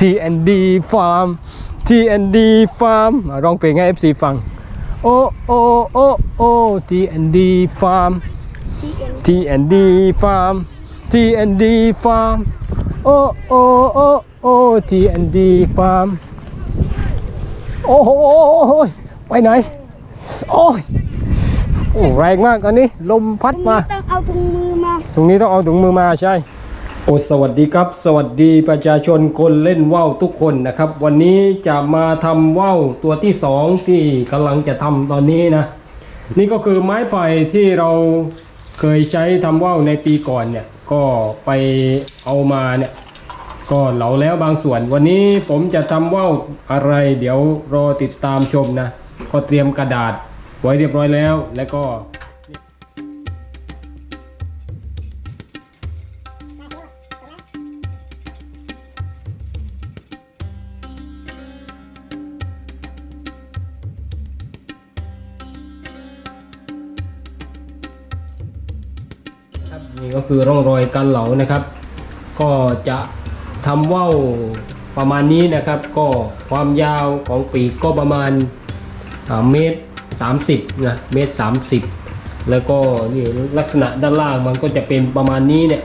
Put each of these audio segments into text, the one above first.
TND Farm TND Farm มาร้องเพลงให้ FC ฟัง โอ้โอ้โอ้โอ้ TND Farm TND Farm TND Farm โอ้โอ้โอ้โอ้ TND Farm โอ้โหไปไหน โอ้ยโอ้แรงมากอันนี้ ลมพัดมา ต้องเอาถุงมือมา ตรงนี้ต้องเอาถุงมือมาใช่ โอสวัสดีครับ สวัสดีประชาชนคนเล่นว่าวทุกคนนะครับ วันนี้จะมาทำว่าวตัวที่สองที่กำลังจะทำตอนนี้นะ นี่ก็คือไม้ไผ่ที่เราเคยใช้ทำว่าวในปีก่อนเนี่ย ก็ไปเอามาเนี่ย ก็เหลาแล้วบางส่วน วันนี้ผมจะทำว่าวอะไร เดี๋ยวรอติดตามชมนะ ก็เตรียมกระดาษไว้เรียบร้อยแล้วแล้วก็ คือร่องรอยการเหลานะครับ ก็จะทำว่าวประมาณนี้นะครับ ก็ความยาวของปีกก็ประมาณเมตร30นะเมตร30 แล้วก็นี่ลักษณะด้านล่างมันก็จะเป็นประมาณนี้เนี่ย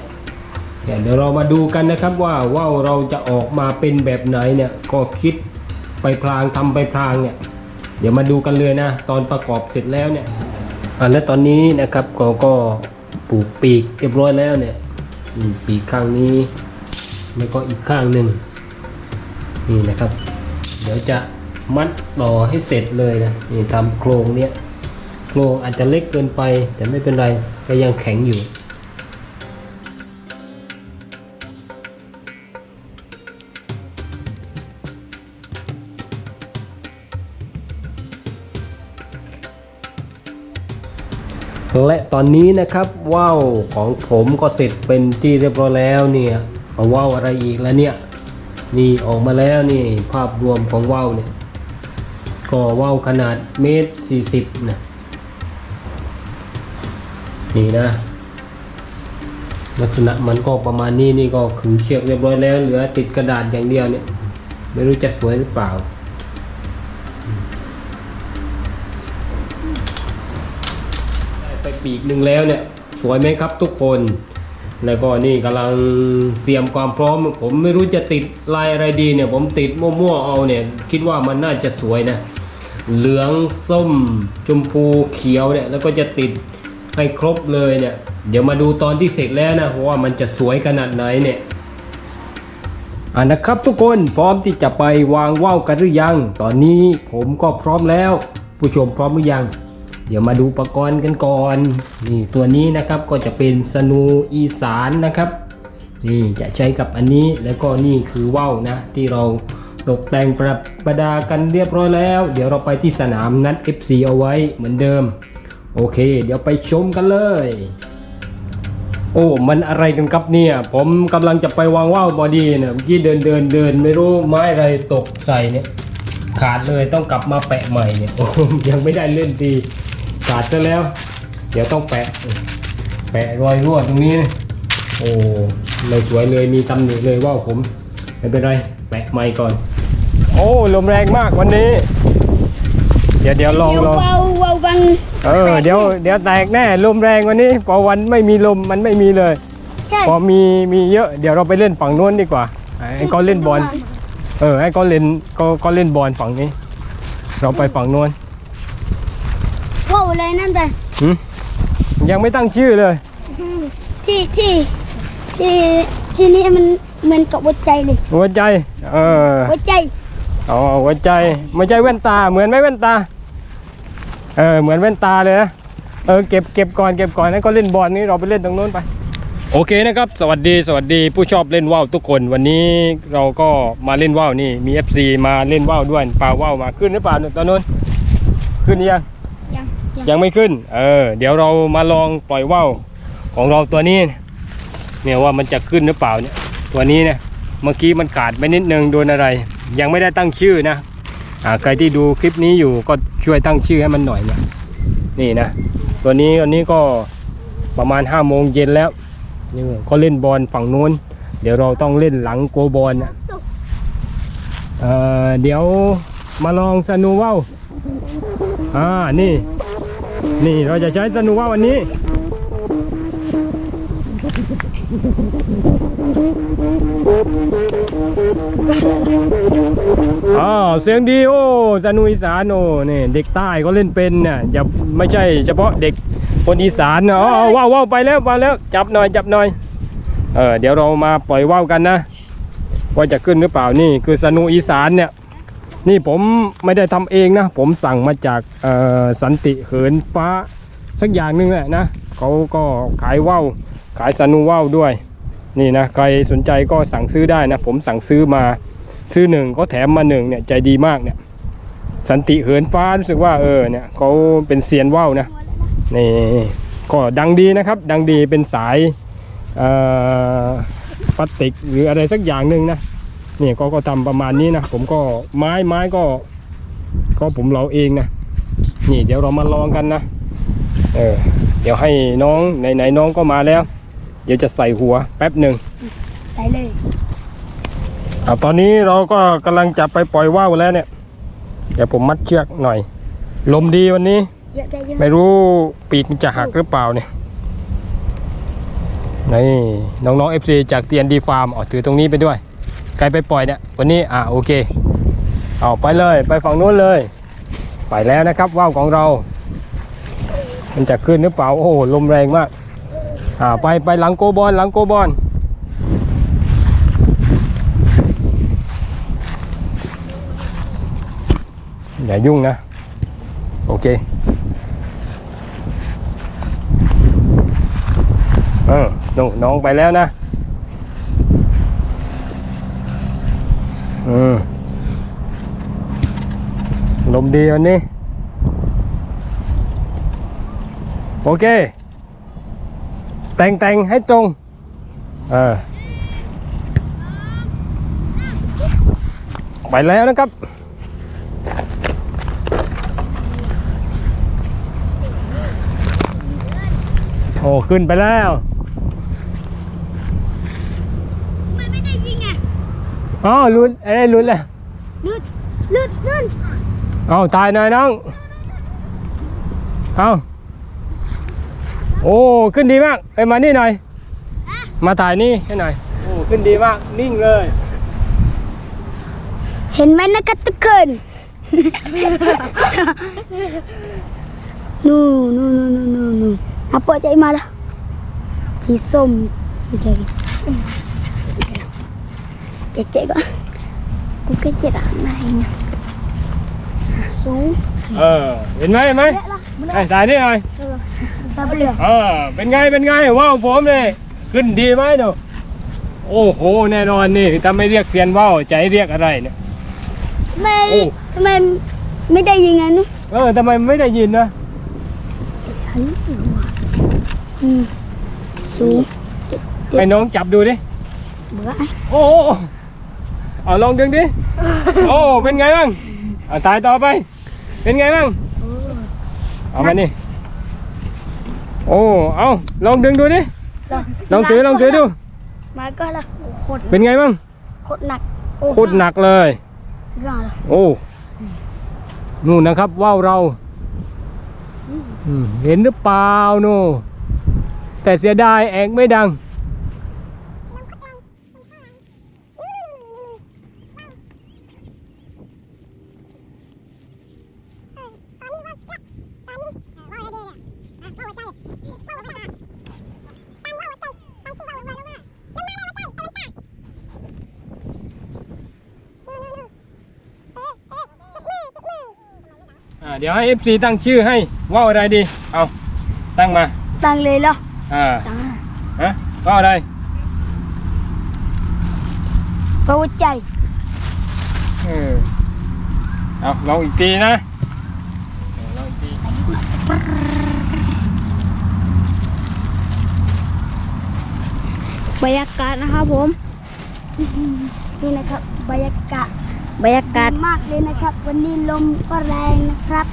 เดี๋ยวเรามาดูกันนะครับว่าว่าวเราจะออกมาเป็นแบบไหนเนี่ยก็คิดไปพลางทำไปพลางเนี่ยเดี๋ยวมาดูกันเลยนะ ตอนประกอบเสร็จแล้วเนี่ยอ่าและตอนนี้นะครับก็ก็ ลูกปีกเรียบร้อยแล้วเนี่ยนี่ปีกข้างนี้แล้วก็อีกข้างหนึ่งนี่นะครับ เดี๋ยวจะมัดต่อให้เสร็จเลยนะนี่ทำโครงเนี้ยโครงอาจจะเล็กเกินไปแต่ไม่เป็นไรก็ยังแข็งอยู่ ตอนนี้นะครับว่าวของผมก็เสร็จเป็นที่เรียบร้อยแล้วเนี่ยเอาว่าวอะไรอีกแล้วเนี่ยนี่ออกมาแล้วนี่ภาพรวมของว่าวเนี่ยก็ว่าวขนาดเมตรสี่สิบนะนี่นะ ลักษณะมันก็ประมาณนี้นี่ก็ขึงเชือกเรียบร้อยแล้วเหลือติดกระดาษอย่างเดียวเนี่ย ไม่รู้จะสวยหรือเปล่า ปีกหนึ่งแล้วเนี่ยสวยไหมครับทุกคน แล้วก็นี่กำลังเตรียมความพร้อม ผมไม่รู้จะติดลายอะไรดีเนี่ย ผมติดมั่วๆเอาเนี่ย คิดว่ามันน่าจะสวยนะ เหลืองส้มชมพูเขียวเนี่ย แล้วก็จะติดให้ครบเลยเนี่ย เดี๋ยวมาดูตอนที่เสร็จแล้วนะว่ามันจะสวยขนาดไหนเนี่ยอ่านะครับทุกคนพร้อมที่จะไปวางว่าวกันหรือยัง ตอนนี้ผมก็พร้อมแล้ว ผู้ชมพร้อมหรือยัง เดี๋ยวมาดูอุปกรณ์กันก่อน นี่ตัวนี้นะครับก็จะเป็นสนูอีสานนะครับ นี่จะใช้กับอันนี้แล้วก็นี่คือว่าวนะ ที่เราตกแต่งประประดากันเรียบร้อยแล้ว เดี๋ยวเราไปที่สนามนัด FC เอาไว้เหมือนเดิม โอเค เดี๋ยวไปชมกันเลย โอ้มันอะไรกันครับเนี่ย ผมกำลังจะไปวางว่าวบอดี้เนี่ยเมื่อกี้เดินเดินเดินไม่รู้ไม้อะไรตกใส่เนี่ยขาดเลยต้องกลับมาแปะใหม่เนี่ยโอ้ยังไม่ได้เล่นดี ขาดซะแล้ว เดี๋ยวต้องแปะ แปะรอยรั่วตรงนี้นะโอ้ไม่สวยเลยมีตำหนิเลยว่าวผมไม่เป็นไร แปะใหม่ก่อน โอ้ลมแรงมากวันนี้ เดี๋ยวเดี๋ยวลองเดี๋ยวลองเบาเบาบังเออเดี๋ยวเดี๋ยวแตกแน่ลมแรงวันนี้พอวันไม่มีลมมันไม่มีเลยใช่พอมีมีเยอะเดี๋ยวเราไปเล่นฝั่งโน้นดีกว่าไอ้ก็เล่นบอลเออไอ้ก็เล่นก็ก็เล่นบอลฝั่งนี้ เราไปฝั่งโน้น ว่าวอะไรนั่นแต่หึยังไม่ตั้งชื่อเลย ที่ที่ที่ที่นี่มันเหมือนกับหัวใจเลยหัวใจ เออหัวใจอ๋อหัวใจไม่ใช่แว่นตา เหมือนไหมแว่นตา เออเหมือนแว่นตาเลยนะเออเก็บเก็บก่อนเก็บก่อนแล้วก็เล่นบอลนี่เราไปเล่นตรงโน้นไป โอเคนะครับ สวัสดีสวัสดีผู้ชอบเล่นว่าวทุกคนวันนี้เราก็มาเล่นว่าวนี่มี FC มาเล่นว่าวด้วยปลาว่าวมาขึ้นหรือเปล่าเนี่ยตอนนู้นขึ้นหรือยัง ยังไม่ขึ้น เออ เดี๋ยวเรามาลองปล่อยว่าวของเราตัวนี้ เนี่ยว่ามันจะขึ้นหรือเปล่าเนี่ย ตัวนี้เนี่ย เมื่อกี้มันขาดไปนิดนึงโดนอะไร ยังไม่ได้ตั้งชื่อนะ อ่า ใครที่ดูคลิปนี้อยู่ก็ช่วยตั้งชื่อให้มันหน่อยนะนี่นะ ตัวนี้วันนี้ก็ประมาณ5้าโมงเย็นแล้วนี่ก็เล่นบอลฝั่งนู้น เดี๋ยวเราต้องเล่นหลังโกบอลนะเอ่อเดี๋ยวมาลองสนูว่าวอ่า นี่ นี่เราจะใช้สนูว่าวันนี้ อ้าวเสียงดีโอ้สนุอีสานโอ้นี่เด็กใต้ก็เล่นเป็นเนี่ยอย่าไม่ใช่เฉพาะเด็กคนอีสานนะอ๋อว้าวว้าวไปแล้วไปแล้วจับหน่อยจับหน่อยเออเดี๋ยวเรามาปล่อยว่าวกันนะว่าจะขึ้นหรือเปล่านี่คือสนุอีสานเนี่ย นี่ผมไม่ได้ทำเองนะ ผมสั่งมาจากสันติเหินฟ้าสักอย่างหนึงแหละนะเขาก็ขายว่าวขายสนุว่าวด้วย นี่นะใครสนใจก็สั่งซื้อได้นะ ผมสั่งซื้อมาซื้อหนึ่งก็แถมมาหนึ่งเนี่ยใจดีมากเนี่ย สันติเหินฟ้ารู้สึกว่าเออเนี่ยเขาเป็นเซียนว่าวนะนี่ก็ดังดีนะครับ ดังดีเป็นสายพลาสติกหรืออะไรสักอย่างหนึ่งนะ นี่ก็ก็ทำประมาณนี้นะผมก็ไม้ไม้ก็ ก็ผมเราเองนะนี่เดี๋ยวเรามาลองกันนะเออเดี๋ยวให้น้องไหนๆน้องก็มาแล้ว เดี๋ยวจะใส่หัวแป๊บหนึ่งใส่เลยอาตอนนี้เราก็กำลังจะไปปล่อยว่าวแล้วเนี่ย เดี๋ยวผมมัดเชือกหน่อย ลมดีวันนี้ เยอะแกเยอะไม่รู้ปีกมันจะหักหรือเปล่าเนี่ยนี่น้องๆ FC จากเตียนดีฟาร์มเอาถือตรงนี้ไปด้วย ใครไปปล่อยเนี่ยวันนี้อะโอเคเอาไปเลยไปฝั่งนู้นเลย ไปแล้วนะครับว่าวของเรา มันจะขึ้นหรือเปล่าโอ้โหลมแรงมากอ่าไปไปหลังโกบอลหลังโกบอลอย่ายุ่งนะ โอเคเออน้องน้องไปแล้วนะ อืมลมดีวันนี้ โอเค แต่งแต่งให้ตรง เออ ไปแล้วนะครับโอ้ขึ้นไปแล้ว มันไม่ได้ยิงอะ อ๋อลุ้นอะไรลุ้นแหละลุดลุดลุดเอาถ่ายหน่อยน้อง เอาโอ้ขึ้นดีมากเอ้ยมานี่หน่อย มาถ่ายนี่ให้หน่อย โอ้ขึ้นดีมากนิ่งเลย เห็นไหมนะครับทุกคนนู่นนู่นนู่นนู่นนู่นอะปล่อยใจมาแล้วสีส้มไม่ใช่เจ๊เจ๊ก่อนกูแค่เจ็ดอ่านไหนเนี่ยสูงเออ เห็นไหมเห็นไหมเละละมันให้ถ่ายนี่หน่อยตาเปลือกเออ เป็นไง เป็นไงว้าวผมเลยขึ้นดีไหมเนาะโอ้โห แน่นอนนี่ถ้าไม่เรียกเซียนว่าวจะให้เรียกอะไรเนี่ยทำไมโอ้ทำไมไม่ได้ยิงอะนุ๊เออทำไมไม่ได้ยินนะอืมสูงให้น้องจับดูดิเบื่อโอ้โห เอาลองดึงดิ โอ้ เป็นไงบ้างเอาตายต่อไป เป็นไงบ้าง เอามานี่ โอ้ เอาลองดึงดูดิ ลองถือลองถือดู มาก็ละโอ้โคตรเป็นไงบ้าง โคตรหนัก โคตรหนักเลยยอดเลยโอ้ นู่นนะครับว่าวเราอืมเห็นหรือเปล่าโน่แต่เสียดายแอกไม่ดัง เดี๋ยวให้ FC ตั้งชื่อให้ว่าวอะไรดี เอาตั้งมา ตั้งเลยเหรออ่าตั้งฮะว่าวอะไรเบาใจเออเอาลองอีกทีนะเออลองอีกทีบรรยากาศนะครับผม นี่นะครับบรรยากาศ บรรยากาศมากเลยนะครับ วันนี้ลมก็แรงนะครับ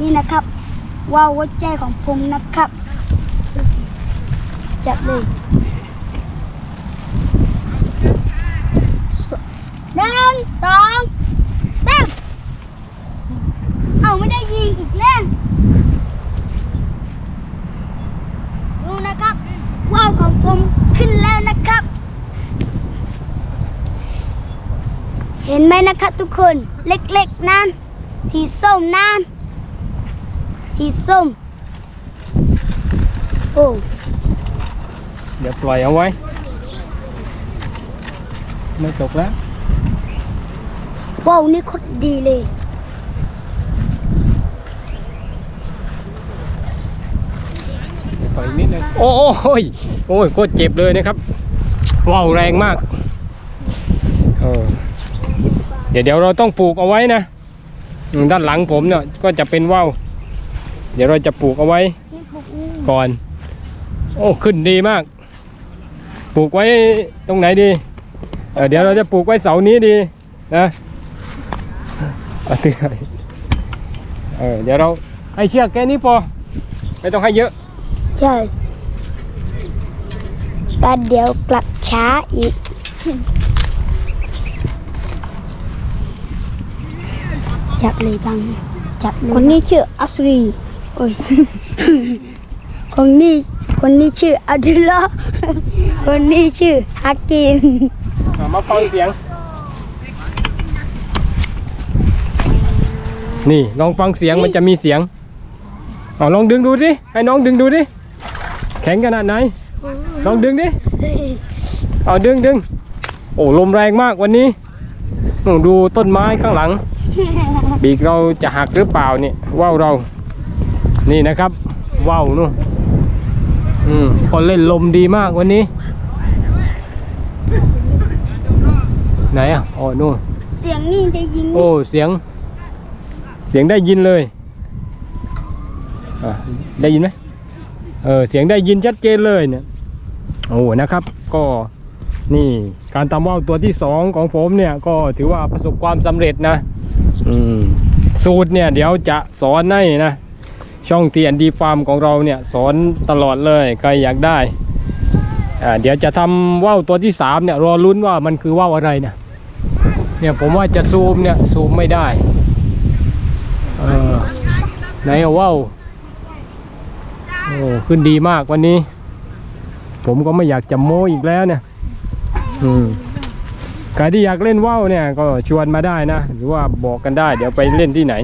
นี่นะครับว่าววัดใจของผมนะครับ จับเลยหนึ่งสองสามเอาไม่ได้ยิงอีกแล้วดูนะครับว่าวของผมขึ้นแล้วนะครับ ห็นไหมนะครับทุกคนเล็กๆนั่นสีส้มนั่นสีส้มโอ้เดี๋ยวปล่อยเอาไว้ ไม่ตกแล้วว้าวนี่โคตรดีเลยเดี๋ยวปล่อยอีกนิดนึงโอ้โอ้ยโอ้ยโคตรเจ็บเลยนะครับว้าวแรงมากเออ เดี๋ยวเดี๋ยวเราต้องปลูกเอาไว้นะด้านหลังผมเนี่ยก็จะเป็นว่าวเดี๋ยวเราจะปลูกเอาไว้ก่อน โอ้ขึ้นดีมาก ปลูกไว้ตรงไหนดีเเดี๋ยวเราจะปลูกไว้เสานี้ดีนะเอาที่ไเออเดี๋ยวเราให้เชือกแค่นี้พอไม่ต้องให้เยอะใช่แต่เดี๋ยวกลับช้าอีก จับเลยบัง จับเลยคนนี้ชื่ออัสรีโอ้ย คนนี้คนนี้ชื่ออับดุลลอฮ์คนนี้ชื่อฮักกิมอะมาฟังเสียง นี่ลองฟังเสียงมันจะมีเสียงเอาลองดึงดูดิให้น้องดึงดูดิแข็งขนาดไหนลองดึงดิเอาดึงดึงโอ้ลมแรงมากวันนี้นู่นดูต้นไม้ข้างหลัง ปีกเราจะหักหรือเปล่าเนี่ยว่าวเรา นี่นะครับว่าวนู่นอืมก็เล่นลมดีมากวันนี้ ไหนอะอ๋อนู่นเสียงนี่ได้ยินโอ้เสียง เสียงได้ยินเลยอะได้ยินไหมเออเสียงได้ยินชัดเจนเลยเนี่ยโอ้นะครับ ก็นี่การทำว่าวตัวที่สองของผมเนี่ยก็ถือว่าประสบความสำเร็จนะ อืมสูตรเนี่ยเดี๋ยวจะสอนให้นะช่อง TND Farm ของเราเนี่ยสอนตลอดเลยใครอยากได้อ่าเดี๋ยวจะทำว่าวตัวที่สามเนี่ยรอลุ้นว่ามันคือว่าวอะไรนะเนี่ยผมว่าจะซูมเนี่ยซูมไม่ได้เออไหนอะว่าวโอ้ขึ้นดีมากวันนี้ ผมก็ไม่อยากจะโม้อีกแล้วเนี่ยอืม ใครที่อยากเล่นว่าวเนี่ยก็ชวนมาได้นะ หรือว่าบอกกันได้ เดี๋ยวไปเล่นที่ไหน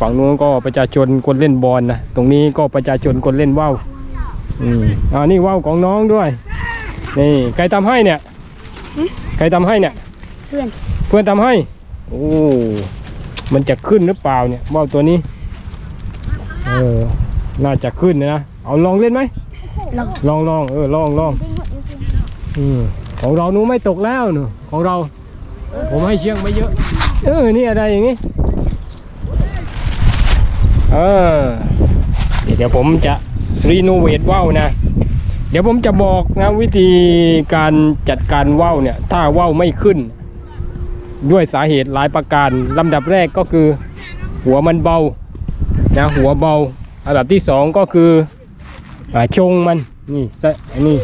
ฝั่งนู้นก็ประชาชนคนเล่นบอลนะตรงนี้ก็ประชาชนคนเล่นว่าวอืมอ่านี่ว่าวของน้องด้วย นี่ใครทำให้เนี่ยใครทำให้เนี่ย เพื่อนเพื่อนทำให้ โอ้มันจะขึ้นหรือเปล่าเนี่ยว่าวตัวนี้เออน่าจะขึ้นนะเอาลองเล่นไหมเราลองลองเออลองลองอืม ของเราหนูไม่ตกแล้วหนูของเรา ผมให้เชียงไม่เยอะ เออ นี่อะไรอย่างงี้ เออ เดี๋ยวผมจะรีโนเวทว่าวนะ เดี๋ยวผมจะบอกนะวิธีการจัดการว่าวเนี่ย ถ้าว่าวไม่ขึ้น ด้วยสาเหตุหลายประการลำดับแรกก็คือ หัวมันเบา นะ หัวเบาอันดับที่สองก็คืออ่าชงมัน นี่ซะอันนี้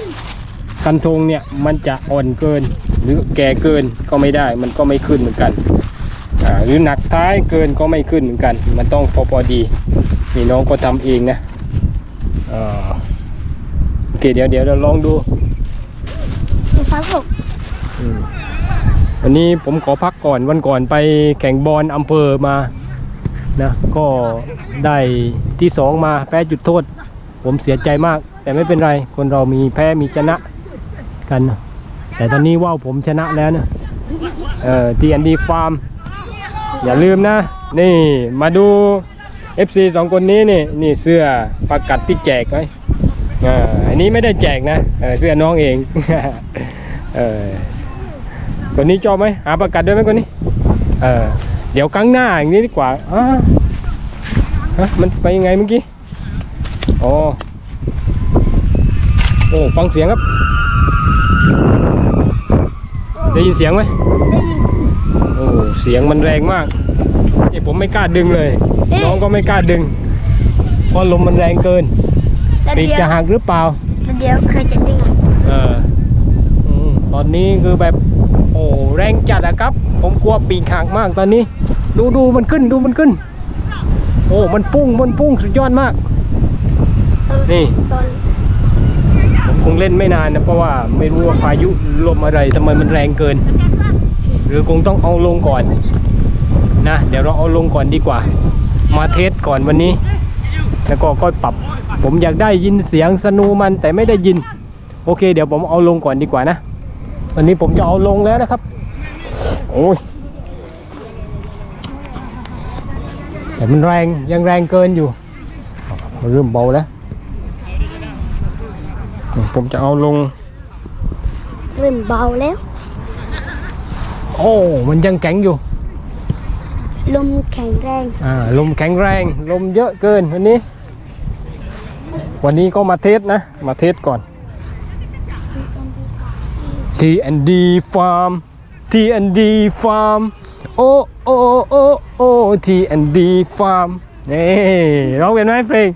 คันธงเนี่ยมันจะอ่อนเกิน หรือแก่เกินก็ไม่ได้มันก็ไม่ขึ้นเหมือนกันอ่าหรือหนักท้ายเกินก็ไม่ขึ้นเหมือนกัน มันต้องพอพอดีนี่น้องก็ทำเองนะอ่าโอเคเดี๋ยวเดี๋ยวเราลองดูครับผมอืมวันนี้ผมขอพักก่อนวันก่อนไปแข่งบอลอำเภอมานะก็ได้ที่สองมาแพ้จุดโทษ ผมเสียใจมาก แต่ไม่เป็นไร คนเรามีแพ้มีชนะ กัน แต่ตอนนี้ว่าวผมชนะแล้วนะเอ่อ TND Farm อย่าลืมนะ นี่มาดู FC สองคนนี้นี่นี่เสื้อประกัดที่แจกไว้อ่าอันนี้ไม่ได้แจกนะเออเสื้อน้องเองเออคนนี้ชอบไหมหาประกัดด้วยไหมคนนี้เออเดี๋ยวครั้งหน้าอย่างนี้ดีกว่าอ่าฮะมันไปยังไงเมื่อกี้อ๋อโอ้ฟังเสียงครับ ได้ยินเสียงไหมได้ยินโอ้เสียงมันแรงมากนี่ผมไม่กล้าดึงเลยเอ๊ะน้องก็ไม่กล้าดึง เพราะลมมันแรงเกินแต่ปีกเดี๋ยวจะหักหรือเปล่าแต่เดี๋ยวใครจะดึงอะเอออืมตอนนี้คือแบบโอ้แรงจัดอะครับ ผมกลัวปีกหักมากตอนนี้ ดูดูมันขึ้นดูมันขึ้น โอ้ มันพุ่งมันพุ่งสุดยอดมากเออนี่ตอนผม คงเล่นไม่นานนะเพราะว่าไม่รู้ว่าพายุลมอะไรทำไมมันแรงเกิน หรือคงต้องเอาลงก่อนนะเดี๋ยวเราเอาลงก่อนดีกว่า มาเทสก่อนวันนี้ แล้วก็ค่อยปรับ ผมอยากได้ยินเสียงสนูมันแต่ไม่ได้ยิน โอเค เดี๋ยวผมเอาลงก่อนดีกว่านะวันนี้ผมจะเอาลงแล้วนะครับ โอ้ยแต่มันแรงยังแรงเกินอยู่ เริ่มเบาแล้ว ผมจะเอาลงเริ่มเบาแล้ว โอ้ มันยังแข็งอยู่ ลมแข็งแรง อ่า ลมแข็งแรง ลมเยอะเกินวันนี้ วันนี้ก็มาเทสนะ มาเทสก่อน T&D Farm T&D Farm โอ้โอ้โอ้โอ้ T&D Farm นี่ร้องเป็นไหมเพลง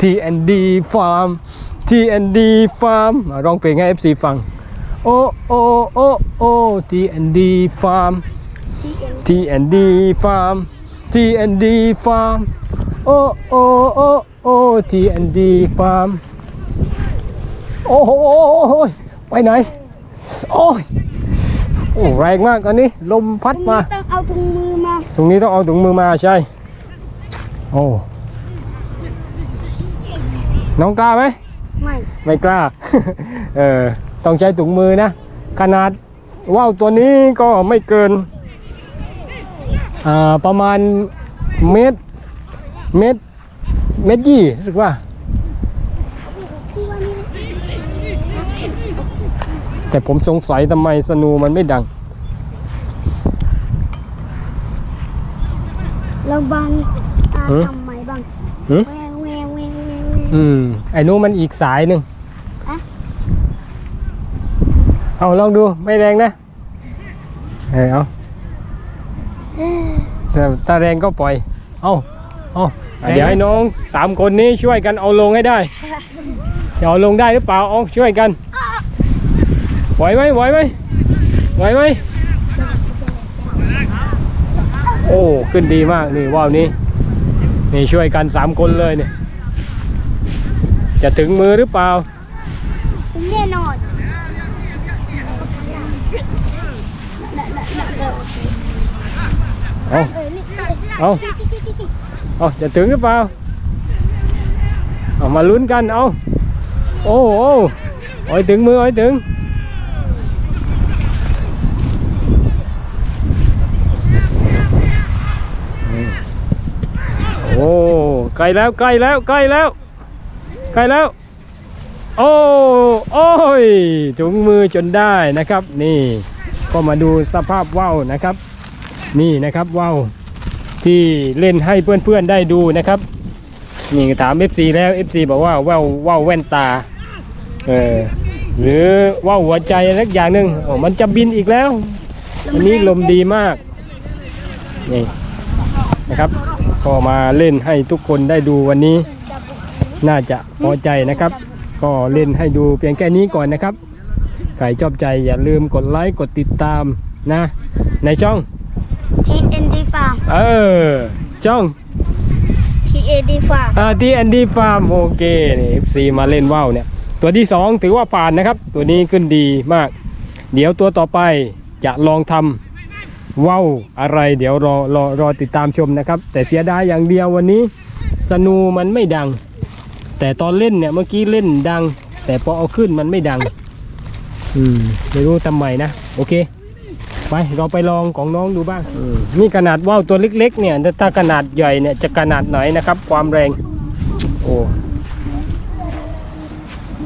T&D Farm T&D Farm อะร้องเพลงให้ FC ฟัง โอ้โอ้โอ้โอ้ T&D Farm T&D Farm T&D Farm โอ้โอ้โอ้โอ้ T&D Farm โอ้โหไปไหน โอ้ยโอ้แรงมากอันนี้ ลมพัดมา ต้องเอาถุงมือมา ตรงนี้ต้องเอาถุงมือมาใช่ โอ้ น้องกล้าไหม ไม่ ไม่กล้า เออต้องใช้ถุงมือนะ ขนาดว่าวตัวนี้ก็ไม่เกินอ่าประมาณเมตร เมตร เมตรยี่รู้สึกว่า แต่ผมสงสัยทำไมสนูมันไม่ดัง เราบังอ่าหือทำไมบัง อืม ไอ้นู้นมันอีกสายหนึ่งอะ เอาลองดูไม่แรงนะ เออเอาแต่ถ้าแรงก็ปล่อย เอาเอาเดี๋ยวให้น้องสามคนนี้ช่วยกันเอาลงให้ได้ จะเอาลงได้หรือเปล่าเอาช่วยกันไหวไหมไหวไหมไหวไหมโอ้ขึ้นดีมากนี่ว่าวนี้นี่ช่วยกันสามคนเลยเนี่ย จะถึงมือหรือเปล่าแน่นอนเอาเออนี่เอาเอาจะถึงหรือเปล่า เอามาลุ้นกัน เอาโอ้โหโอ้ยถึงมือโอ้ยถึงโอ้ใกล้แล้วใกล้แล้วใกล้แล้ว ใกลแล้ว โอ้โอ้ยถุงมือจนได้นะครับ นี่ก็มาดูสภาพว่าวนะครับ นี่นะครับว่าวที่เล่นให้เพื่อนๆได้ดูนะครับนี่ถาม FC แล้ว FC บอกว่าว่าวว่าวแว่นตาเออหรือว่าวหัวใจสักอย่างหนึ่งโอ้มันจะบินอีกแล้วอันนี้ลมดีมากนี่นะครับก็มาเล่นให้ทุกคนได้ดูวันนี้ น่าจะพอใจนะครับ ก็เล่นให้ดูเพียงแค่นี้ก่อนนะครับใครชอบใจอย่าลืมกดไลค์กดติดตามนะ ในช่องทีเอ็นดีฟาร์มเออช่องทีเอดีฟาร์มอ่าที่แอนดี้ฟาร์มโอเคนี่ FC มาเล่นว่าวเนี่ย ตัวที่ 2 ถือว่าผ่านนะครับ ตัวนี้ขึ้นดีมาก เดี๋ยวตัวต่อไปจะลองทำว่าวอะไรเดี๋ยวรอรอรอติดตามชมนะครับ แต่เสียดายอย่างเดียววันนี้ สนูมันไม่ดัง แต่ตอนเล่นเนี่ยเมื่อกี้เล่นดัง แต่พอเอาขึ้นมันไม่ดัง อืมไม่รู้ทำไมนะโอเค ไปเราไปลองของน้องดูบ้างนี่ขนาดว่าวตัวเล็ก ๆ เนี่ย ถ้าขนาดใหญ่เนี่ยจะขนาดไหนนะครับ ความแรง โอ้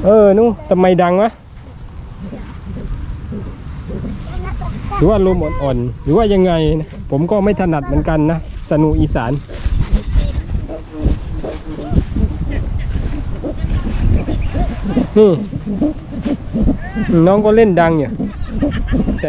เออนู้ทำไมดังวะหรือว่าลมอ่อนๆหรือว่ายังไง ผมก็ไม่ถนัดเหมือนกันนะสนูอีสาน นี่ น้องก็เล่นดังอยู่